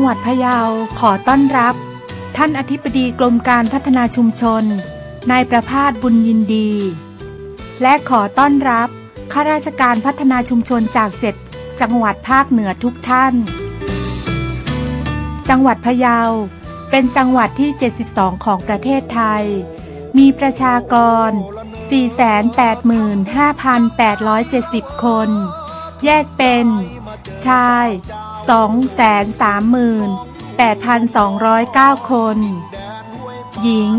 งหวัดพะเยาขอต้อนรับ ท่านอธิบดีกรมการพัฒนาชุมชน นายประพาสบุญยินดี และขอต้อนรับข้าราชการพัฒนาชุมชนจากเจ็ดจังหวัดภาคเหนือทุกท่าน จังหวัดพะเยาเป็นจังหวัดที่ 72 ของประเทศไทย มีประชากร 485,870 คน แยกเป็น ชาย 238,209 คน หญิง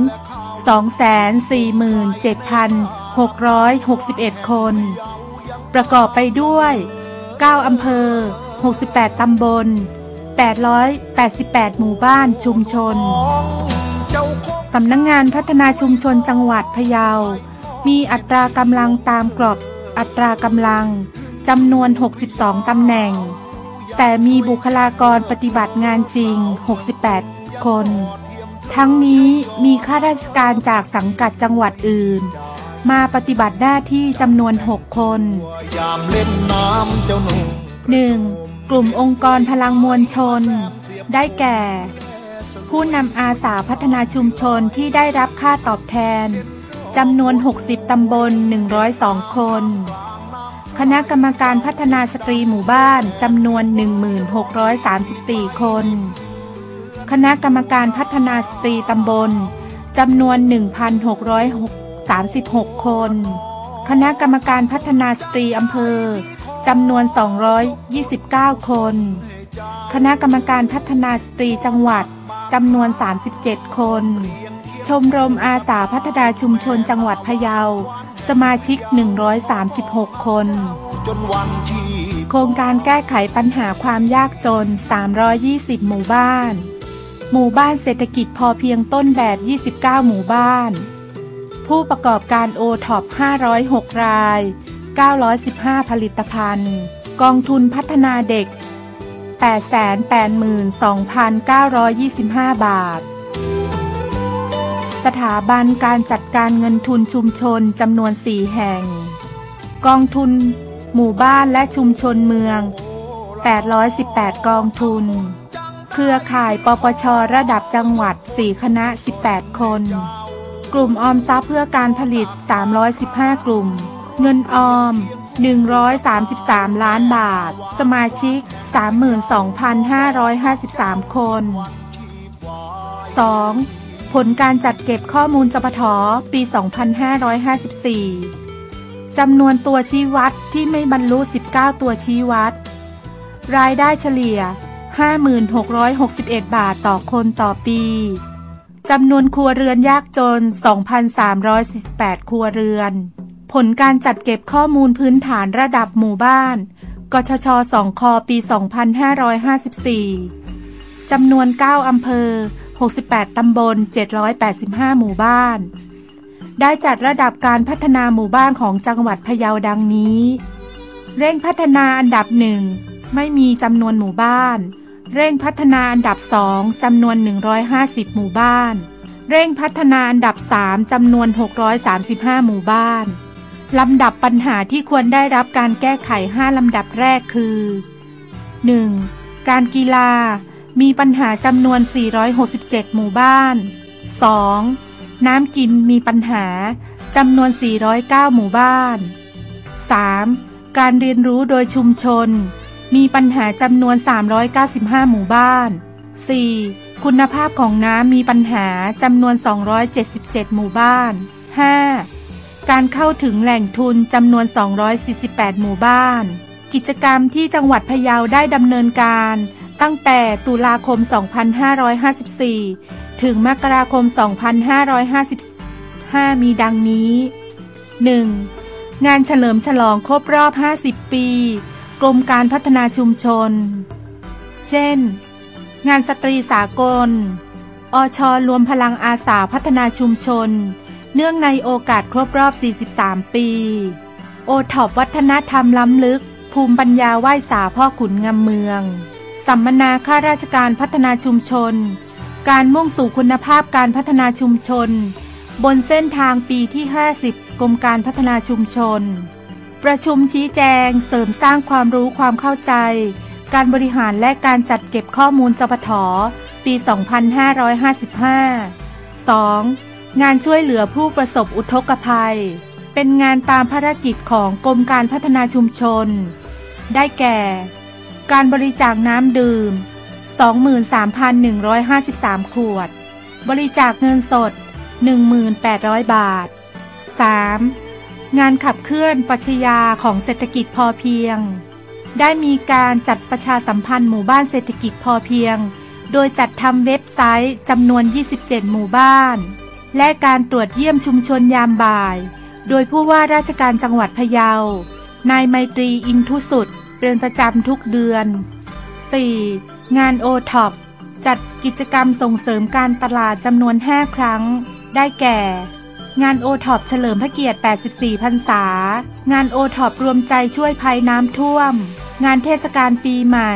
247,661 คน ประกอบไปด้วย 9 อำเภอ 68 ตำบล 888 หมู่บ้านชุมชน สำนักงงานพัฒนาชุมชนจังหวัดพะเยา มีอัตรากำลังตามกรอบอัตรากำลังจำนวน 62 ตำแหน่ง แต่มีบุคลากรปฏิบัติงานจริง 68 คน ทั้งนี้มีข้าราชการจากสังกัดจังหวัดอื่น มาปฏิบัติหน้าที่จำนวน 6 คน 1. กลุ่มองค์กรพลังมวลชน ได้แก่ ผู้นำอาสาพัฒนาชุมชนที่ได้รับค่าตอบแทนจำนวน 60 ตำบล 102 คน คณะกรรมการพัฒนาสตรีหมู่บ้านจำนวน 1634 คน คณะกรรมการพัฒนาสตรีตำบลจำนวน 1,636 คน คณะกรรมการพัฒนาสตรีอำเภอจำนวน 229 คน คณะกรรมการพัฒนาสตรีจังหวัดจำนวน 37 คน ชมรมอาสาพัฒนาชุมชนจังหวัดพะเยา สมาชิก 136 คน โครงการแก้ไขปัญหาความยากจน 320 หมู่บ้าน หมู่บ้านเศรษฐกิจพอเพียงต้นแบบ 29 หมู่บ้าน ผู้ประกอบการโอท็อป506 ราย 915 ผลิตภัณฑ์ กองทุนพัฒนาเด็ก 882,925 บาท สถาบันการจัดการเงินทุนชุมชนจำนวน 4 แห่ง กองทุน หมู่บ้านและชุมชนเมือง 818 กองทุน เครือข่ายปปชระดับจังหวัด 4 คณะ 18 คน กลุ่มออมทรัพย์เพื่อการผลิต 315 กลุ่ม เงินออม 133 ล้านบาท สมาชิก 32,553 คน 2. ผลการจัดเก็บข้อมูลจปทปี 2554 จำนวนตัวชี้วัดที่ไม่บรรลุ 19 ตัวชี้วัด รายได้เฉลี่ย 5661 บาทต่อคนต่อปี จำนวนครัวเรือนยากจน 2,348 ครัวเรือน ผลการจัดเก็บข้อมูลพื้นฐานระดับหมู่บ้าน กชชสองคปี 2554 จำนวน 9 อำเภอ 68 ตำบล 785 หมู่บ้าน ได้จัดระดับการพัฒนาหมู่บ้านของจังหวัดพะเยาดังนี้ เร่งพัฒนาอันดับหนึ่งไม่มีจำนวนหมู่บ้าน เร่งพัฒนาอันดับสองจำนวน 150 หมู่บ้าน เร่งพัฒนาอันดับสามจำนวน 635 หมู่บ้านลำดับปัญหาที่ควรได้รับการแก้ไข 5 ลำดับแรกคือ 1. การกีฬา มีปัญหาจำนวน 467 หมู่บ้าน 2. น้ำกินมีปัญหาจำนวน 409 หมู่บ้าน 3. การเรียนรู้โดยชุมชน มีปัญหาจำนวน 395 หมู่บ้าน 4. คุณภาพของน้ำมีปัญหาจำนวน 277 หมู่บ้าน 5. การเข้าถึงแหล่งทุนจำนวน 248 หมู่บ้าน กิจกรรมที่จังหวัดพะเยาได้ดำเนินการ ตั้งแต่ตุลาคม 2554 ถึงมกราคม 2555 มีดังนี้ 1. งานเฉลิมฉลองครบรอบ 50 ปี กรมการพัฒนาชุมชน เช่น งานสตรีสากล อชรวมพลังอาสาพัฒนาชุมชน เนื่องในโอกาสครบรอบ 43 ปี โอท็อปวัฒนธรรมล้ำลึก ภูมิปัญญาไหว้สาพ่อขุนงามเมือง สัมมนาข้าราชการพัฒนาชุมชน การมุ่งสู่คุณภาพการพัฒนาชุมชน บนเส้นทางปีที่ 50 กรมการพัฒนาชุมชน ประชุมชี้แจงเสริมสร้างความรู้ความเข้าใจ การบริหารและการจัดเก็บข้อมูลจปทปี 2555 2. งานช่วยเหลือผู้ประสบอุทกภัย เป็นงานตามภารกิจของกรมการพัฒนาชุมชน ได้แก่ การบริจาคน้ำดื่ม 23,153 ขวด บริจาคเงินสด 1,800 บาท 3. งานขับเคลื่อนปัชญาของเศรษฐกิจพอเพียง ได้มีการจัดประชาสัมพันธ์หมู่บ้านเศรษฐกิจพอเพียง โดยจัดทำเว็บไซต์จำนวน 27 หมู่บ้าน และการตรวจเยี่ยมชุมชนยามบ่าย โดยผู้ว่าราชการจังหวัดพะเยา นายไมตรีอินทุสุด เป็นประจำทุกเดือน 4. งานโอท็อปจัดกิจกรรมส่งเสริมการตลาดจำนวน 5 ครั้ง ได้แก่ งานโอท็อปเฉลิมพระเกียรติ 84 พรรษา งานโอท็อปรวมใจช่วยภัยน้ำท่วม งานเทศกาลปีใหม่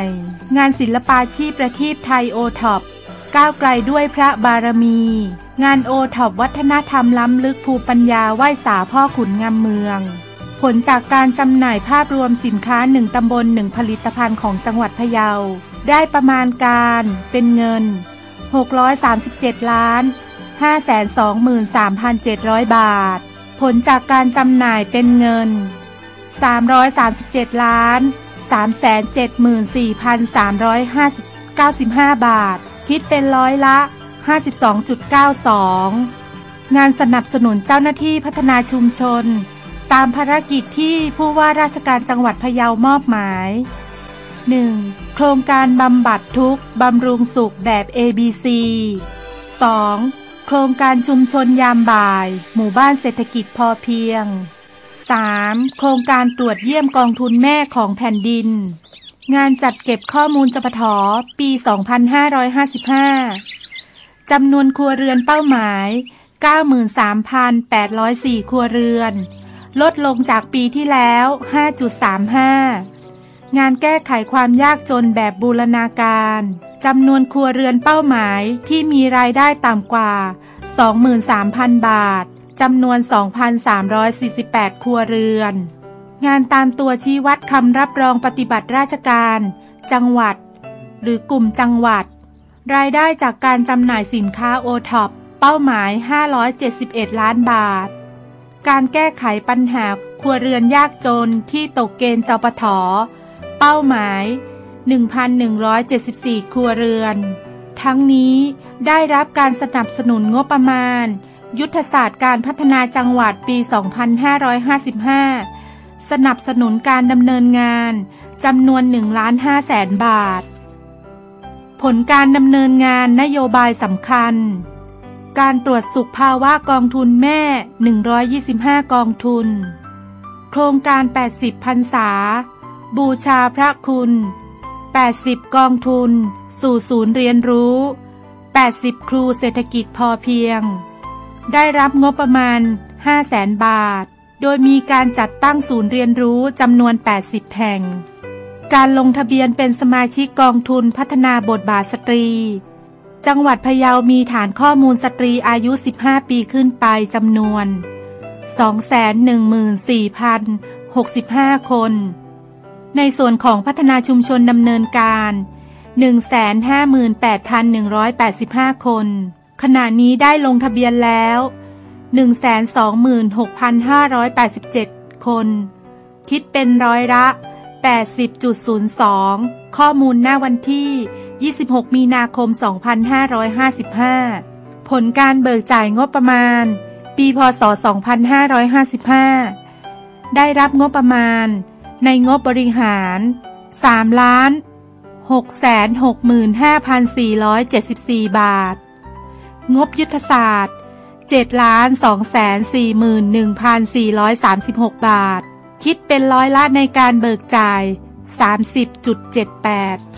งานศิลปาชีพประทีปไทยโอท็อปก้าวไกลด้วยพระบารมี งานโอท็อปวัฒนธรรมล้ำลึกภูปัญญาไหว้สาพ่อขุนงามเมือง ผลจากการจำหน่ายภาพรวมสินค้าหนึ่งตำบลหนึ่งผลิตภัณฑ์ของจังหวัดพะเยา ได้ประมาณการเป็นเงิน 637 ล้าน 523,700 บาท ผลจากการจำหน่ายเป็นเงิน 337 ล้าน 374,395 บาท คิดเป็นร้อยละ 52.92 งานสนับสนุนเจ้าหน้าที่พัฒนาชุมชน ตามภารกิจที่ผู้ว่าราชการจังหวัดพะเยามอบหมาย 1. โครงการบำบัดทุกข์บำรุงสุขแบบ ABC 2. โครงการชุมชนยามบ่าย หมู่บ้านเศรษฐกิจพอเพียง 3. โครงการตรวจเยี่ยมกองทุนแม่ของแผ่นดิน งานจัดเก็บข้อมูลจปทปี 2555 จำนวนครัวเรือนเป้าหมาย 93,804 ครัวเรือน ลดลงจากปีที่แล้ว 5.35 งานแก้ไขความยากจนแบบบูรณาการจำนวนครัวเรือนเป้าหมายที่มีรายได้ต่ำกว่า 23,000 บาทจำนวน 2,348 ครัวเรือน งานตามตัวชี้วัดคำรับรองปฏิบัติราชการ จังหวัด หรือกลุ่มจังหวัด รายได้จากการจำหน่ายสินค้าโอท็อปเป้าหมาย 571 ล้านบาท การแก้ไขปัญหาครัวเรือนยากจนที่ตกเกณฑ์จปทเป้าหมาย 1,174 ครัวเรือน ทั้งนี้ได้รับการสนับสนุนงบประมาณ ยุทธศาสตร์การพัฒนาจังหวัดปี 2555 สนับสนุนการดำเนินงานจำนวน1ล้าน5แสนบาท ผลการดำเนินงานนโยบายสำคัญ การตรวจสุขภาวะกองทุนแม่ 125 กองทุน โครงการ 80พรรษา บูชาพระคุณ 80 กองทุน สู่ศูนย์เรียนรู้ 80 ครูเศรษฐกิจพอเพียง ได้รับงบประมาณ5แสนบาท โดยมีการจัดตั้งศูนย์เรียนรู้จำนวน 80 แห่ง การลงทะเบียนเป็นสมาชิกกองทุนพัฒนาบทบาทสตรี จังหวัดพะเยามีฐานข้อมูลสตรีอายุ 15 ปีขึ้นไปจำนวน 214,065 คน ในส่วนของพัฒนาชุมชนดำเนินการ 158,185 คน ขณะนี้ได้ลงทะเบียนแล้ว 126,587 คน คิดเป็นร้อยละ 80.02 ข้อมูลหน้าวันที่ 26 มีนาคม 2555 ผลการเบิกจ่ายงบประมาณ ปีพศ 2555 ได้รับงบประมาณ ในงบบริหาร3ล้าน665,474 บาท งบยุทธศาสตร์7ล้าน241,436 บาท คิดเป็นร้อยละในการเบิกจ่าย 30.78